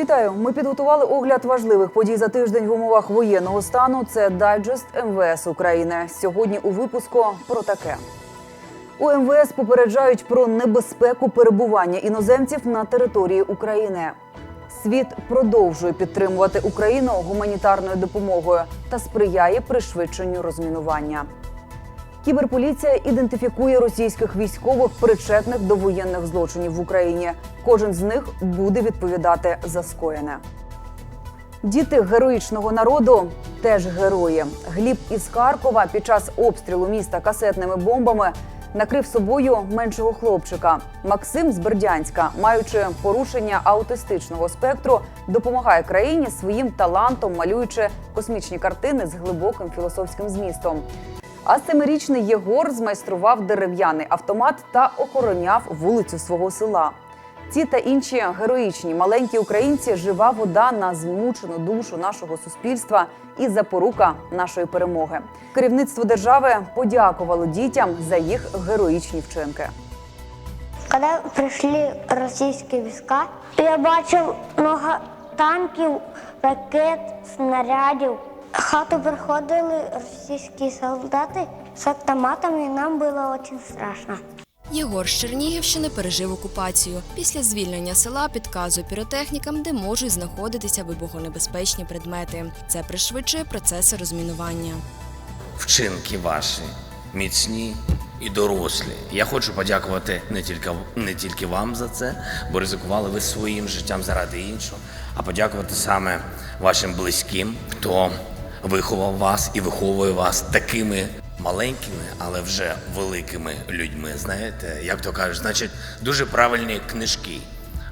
Вітаю! Ми підготували огляд важливих подій за тиждень в умовах воєнного стану. Це дайджест МВС України. Сьогодні у випуску про таке. У МВС попереджають про небезпеку перебування іноземців на території України. Світ продовжує підтримувати Україну гуманітарною допомогою та сприяє пришвидшенню розмінування. Кіберполіція ідентифікує російських військових, причетних до воєнних злочинів в Україні. Кожен з них буде відповідати за скоєне. Діти героїчного народу теж герої. Гліб із Харкова під час обстрілу міста касетними бомбами накрив собою меншого хлопчика. Максим з Бердянська, маючи порушення аутистичного спектру, допомагає країні своїм талантом, малюючи космічні картини з глибоким філософським змістом. А семирічний Єгор змайстрував дерев'яний автомат та охороняв вулицю свого села. Ці та інші героїчні маленькі українці жива вода на змучену душу нашого суспільства і запорука нашої перемоги. Керівництво держави подякувало дітям за їх героїчні вчинки. Когда прийшли російські війська, я бачив много танків, ракет, снарядів. Хату приходили російські солдати з автоматами, і нам було дуже страшно. Єгор з Чернігівщини пережив окупацію. Після звільнення села підказує піротехнікам, де можуть знаходитися вибухонебезпечні предмети. Це пришвидшує процеси розмінування. вчинки ваші міцні і дорослі. Я хочу подякувати не тільки, не тільки вам за це, бо ризикували ви своїм життям заради іншого, а подякувати саме вашим близьким, хто виховав вас і виховує вас такими маленькими, але вже великими людьми. Знаєте, як то кажуть, значить, дуже правильні книжки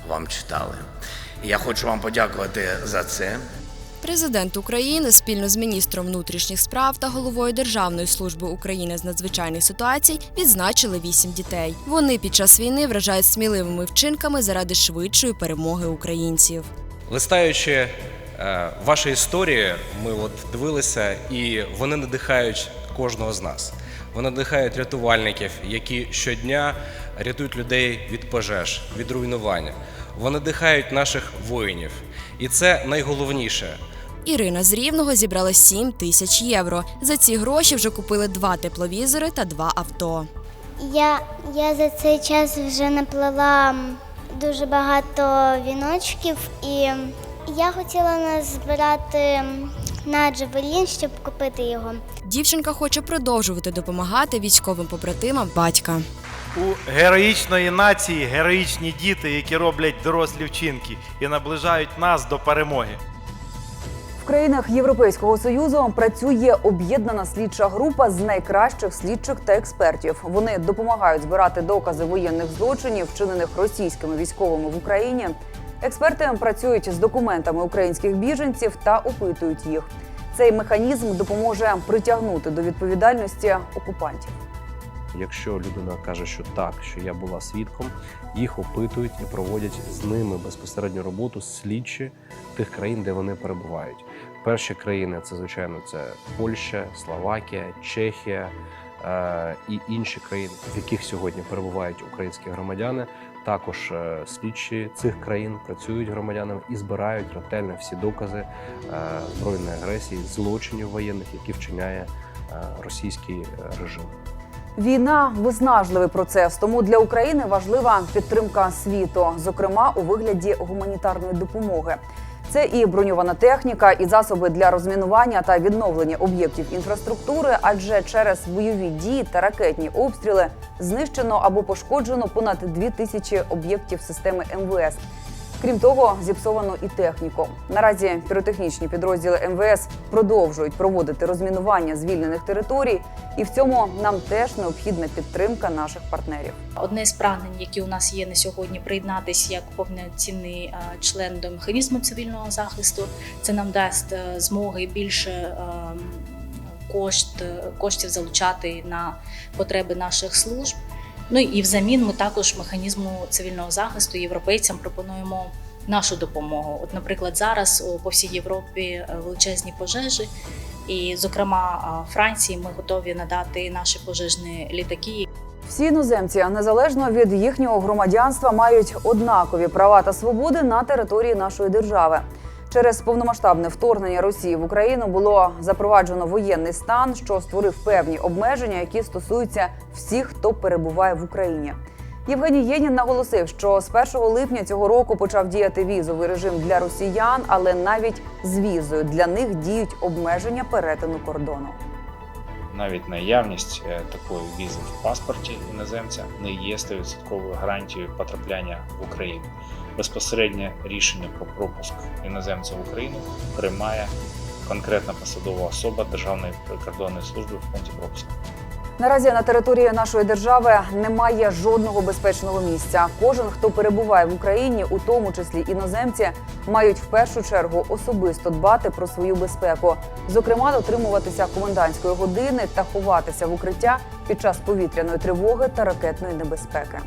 вам читали. І я хочу вам подякувати за це. Президент України спільно з міністром внутрішніх справ та головою Державної служби України з надзвичайних ситуацій відзначили вісім дітей. Вони під час війни вражають сміливими вчинками заради швидшої перемоги українців. Листаючи ваші історії, ми от дивилися, і вони надихають кожного з нас. Вони надихають рятувальників, які щодня рятують людей від пожеж, від руйнування. Вони надихають наших воїнів. І це найголовніше. Ірина з Рівного зібрала 7 тисяч євро. За ці гроші вже купили два тепловізори та два авто. Я, я за цей час вже наплела дуже багато віночків, і я хотіла назбирати на Джавелін, щоб купити його. Дівчинка хоче продовжувати допомагати військовим побратимам батька. У героїчної нації героїчні діти, які роблять дорослі вчинки і наближають нас до перемоги. В країнах Європейського союзу працює об'єднана слідча група з найкращих слідчих та експертів. Вони допомагають збирати докази воєнних злочинів, вчинених російськими військовими в Україні. Експерти працюють з документами українських біженців та опитують їх. Цей механізм допоможе притягнути до відповідальності окупантів. Якщо людина каже, що так, що я була свідком, їх опитують і проводять з ними безпосередню роботу слідчі тих країн, де вони перебувають. Перші країни це звичайно це Польща, Словакія, Чехія і інші країни, в яких сьогодні перебувають українські громадяни. Також е, слідчі цих країн працюють громадянами і збирають ретельно всі докази е, збройної агресії, злочинів воєнних, які вчиняє е, російський е, режим. Війна виснажливий процес, тому для України важлива підтримка світу, зокрема у вигляді гуманітарної допомоги. Це і броньована техніка, і засоби для розмінування та відновлення об'єктів інфраструктури, адже через бойові дії та ракетні обстріли знищено або пошкоджено понад дві тисячі об'єктів системи МВС. Крім того, зіпсовано і техніку. Наразі піротехнічні підрозділи МВС продовжують проводити розмінування звільнених територій, і в цьому нам теж необхідна підтримка наших партнерів. Одне з прагнень, які у нас є на сьогодні, приєднатися як повноцінний е, член до механізму цивільного захисту. Це нам дасть е, змоги більше е, кошт, коштів залучати на потреби наших служб. Ну і взамін ми також механізму цивільного захисту європейцям пропонуємо нашу допомогу. От, наприклад, зараз по всій Європі е, величезні пожежі, і, зокрема, Франції ми готові надати наші пожежні літаки, Всі іноземці, незалежно від їхнього громадянства, мають однакові права та свободи на території нашої держави. Через повномасштабне вторгнення Росії в Україну було запроваджено воєнний стан, що створив певні обмеження, які стосуються всіх, хто перебуває в Україні. Євгеній Єнін наголосив, що з 1 липня цього року почав діяти візовий режим для росіян, але навіть з візою для них діють обмеження перетину кордону. навіть наявність е, такої візи в паспорті іноземця не є 100% гарантією потрапляння в Україну. Безпосереднє рішення про пропуск іноземця в Україну приймає конкретна посадова особа Державної прикордонної служби в пункті пропуску. Наразі на території нашої держави немає жодного безпечного місця. Кожен, хто перебуває в Україні, у тому числі іноземці, мають в першу чергу особисто дбати про свою безпеку, зокрема, дотримуватися комендантської години та ховатися в укриття під час повітряної тривоги та ракетної небезпеки.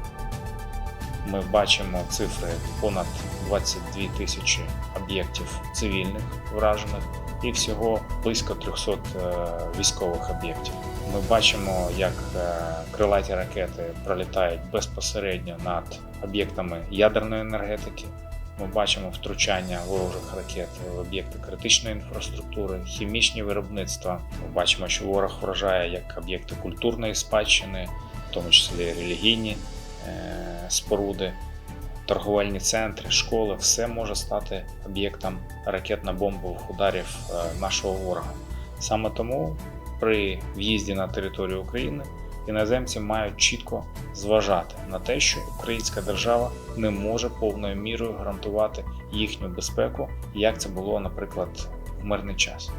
Ми бачимо цифри понад 22 тисячі об'єктів цивільних вражених і всього близько 300 е, військових об'єктів. Ми бачимо, як е, крилаті ракети пролітають безпосередньо над об'єктами ядерної енергетики. Ми бачимо втручання ворожих ракет в об'єкти критичної інфраструктури, хімічні виробництва. Ми бачимо, що ворог вражає як об'єкти культурної спадщини, в тому числі релігійні споруди, торговельні центри, школи. Все може стати об'єктом ракетно-бомбових ударів е, нашого ворога. Саме тому при в'їзді на територію України іноземці мають чітко зважати на те, що українська держава не може повною мірою гарантувати їхню безпеку, як це було, наприклад, в мирний час.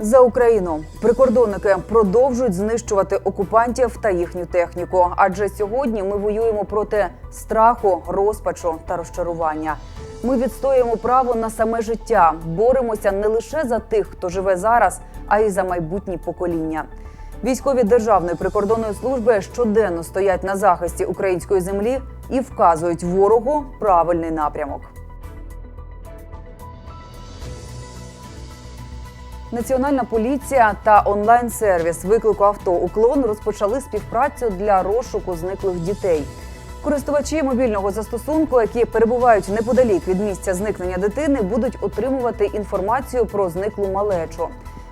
За Україну прикордонники продовжують знищувати окупантів та їхню техніку. Адже сьогодні ми воюємо проти страху, розпачу та розчарування. Ми відстоюємо право на саме життя, боремося не лише за тих, хто живе зараз, а й за майбутні покоління. Військові державної прикордонної служби щоденно стоять на захисті української землі і вказують ворогу правильний напрямок. Національна поліція та онлайн-сервіс виклику авто уклон розпочали співпрацю для розшуку зниклих дітей. Користувачі мобільного застосунку, які перебувають неподалік від місця зникнення дитини, будуть отримувати інформацію про зниклу малечу.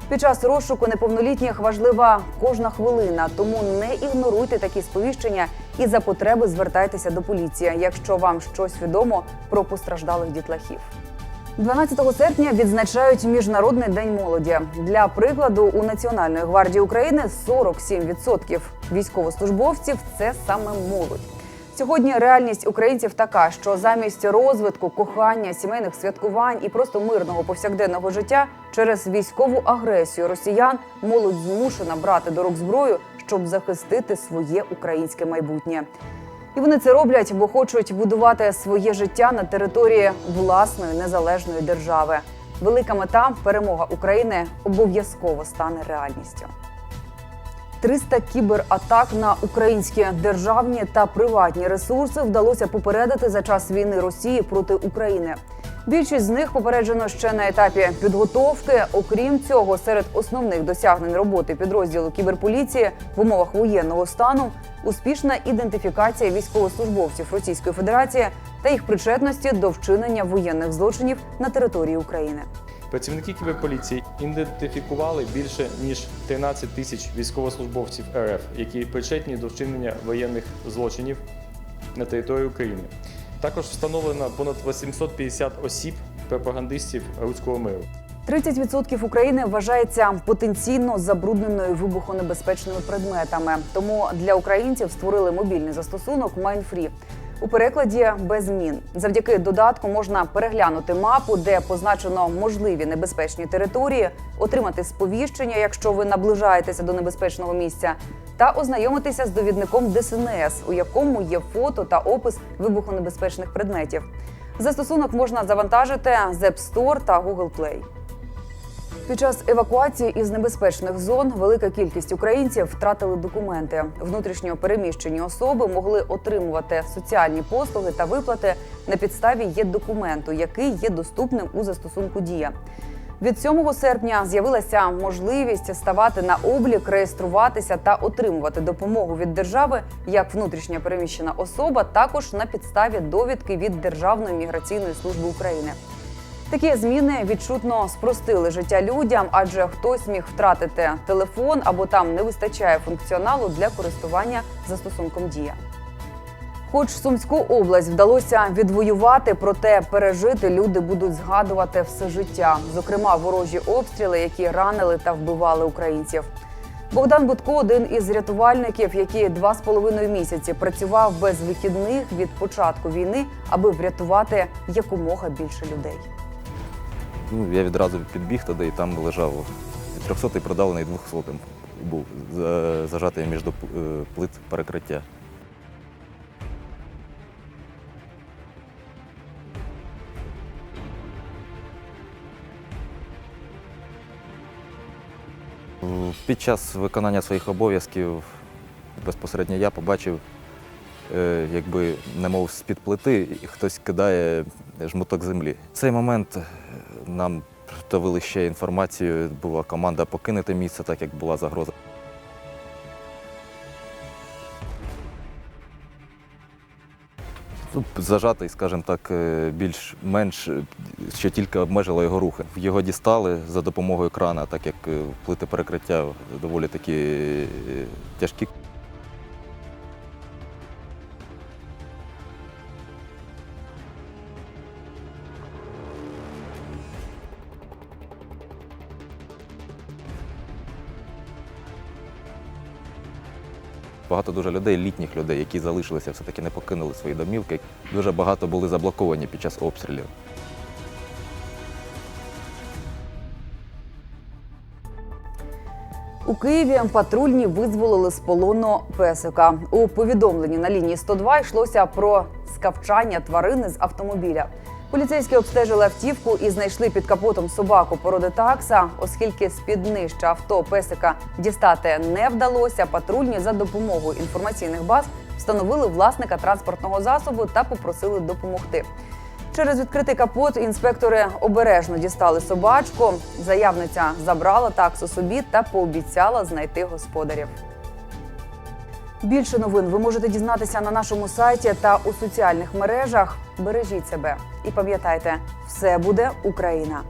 Під час розшуку неповнолітніх важлива кожна хвилина, тому не ігноруйте такі сповіщення і за потреби звертайтеся до поліції, якщо вам щось відомо про постраждалих дітлахів. 12 серпня відзначають міжнародний день молоді. Для прикладу, у Національної гвардії України 47% військовослужбовців це саме молодь. Сьогодні реальність українців така, що замість розвитку, кохання, сімейних святкувань і просто мирного повсякденного життя через військову агресію росіян молодь змушена брати до рук зброю, щоб захистити своє українське майбутнє. І вони це роблять, бо хочуть будувати своє життя на території власної незалежної держави. Велика мета перемога України обов'язково стане реальністю. 300 кібератак на українські державні та приватні ресурси вдалося попередити за час війни Росії проти України. Більшість з них попереджено ще на етапі підготовки. Окрім цього, серед основних досягнень роботи підрозділу кіберполіції в умовах воєнного стану успішна ідентифікація військовослужбовців Російської Федерації та їх причетності до вчинення воєнних злочинів на території України. Працівники кіберполіції ідентифікували більше ніж 13 тисяч військовослужбовців РФ, які причетні до вчинення воєнних злочинів на території України. Також встановлено понад 850 осіб пропагандистів руського миру. 30% України вважається потенційно забрудненою вибухонебезпечними предметами. Тому для українців створили мобільний застосунок MindFree. У перекладі без змін. Завдяки додатку можна переглянути мапу, де позначено можливі небезпечні території, отримати сповіщення, якщо ви наближаєтеся до небезпечного місця, та ознайомитися з довідником ДСНС, у якому є фото та опис вибухонебезпечних предметів. Застосунок можна завантажити з App Store та Google Play. Під час евакуації із небезпечних зон велика кількість українців втратили документи. Внутрішньо переміщені особи могли отримувати соціальні послуги та виплати на підставі є документу, який є доступним у застосунку Дія. Від 7 серпня з'явилася можливість ставати на облік, реєструватися та отримувати допомогу від держави як внутрішня переміщена особа, також на підставі довідки від Державної міграційної служби України. Такі зміни відчутно спростили життя людям, адже хтось міг втратити телефон або там не вистачає функціоналу для користування застосунком Дія. Хоч Сумську область вдалося відвоювати, проте пережити люди будуть згадувати все життя, зокрема ворожі обстріли, які ранили та вбивали українців. Богдан Будко один із рятувальників, який два з половиною місяці працював без вихідних від початку війни, аби врятувати якомога більше людей. Ну, я відразу підбіг туди і там лежав 300-й придавлений 200-м був зажатий між е, плит перекриття. Під час виконання своїх обов'язків безпосередньо я побачив, е, якби немов з-під плити хтось кидає жмуток землі. Цей момент е, нам довели ще інформацію, була команда покинути місце, так як була загроза. Ну, Зажатий, скажімо так, е, більш-менш, е, що тільки обмежило його рухи. Його дістали за допомогою крана, так як е, плити перекриття доволі такі тяжкі. Багато дуже людей, літніх людей, які залишилися, все-таки не покинули свої домівки. Дуже багато були заблоковані під час обстрілів. У Києві патрульні визволили з полону песика. У повідомленні на лінії 102 йшлося про скавчання тварини з автомобіля. Поліцейські обстежили автівку і знайшли під капотом собаку породи такса. Оскільки з-під днища авто песика дістати не вдалося, патрульні за допомогою інформаційних баз встановили власника транспортного засобу та попросили допомогти. Через відкритий капот інспектори обережно дістали собачку. Заявниця забрала таксу собі та пообіцяла знайти господарів. Більше новин ви можете дізнатися на нашому сайті та у соціальних мережах. Бережіть себе і пам'ятайте, все буде Україна.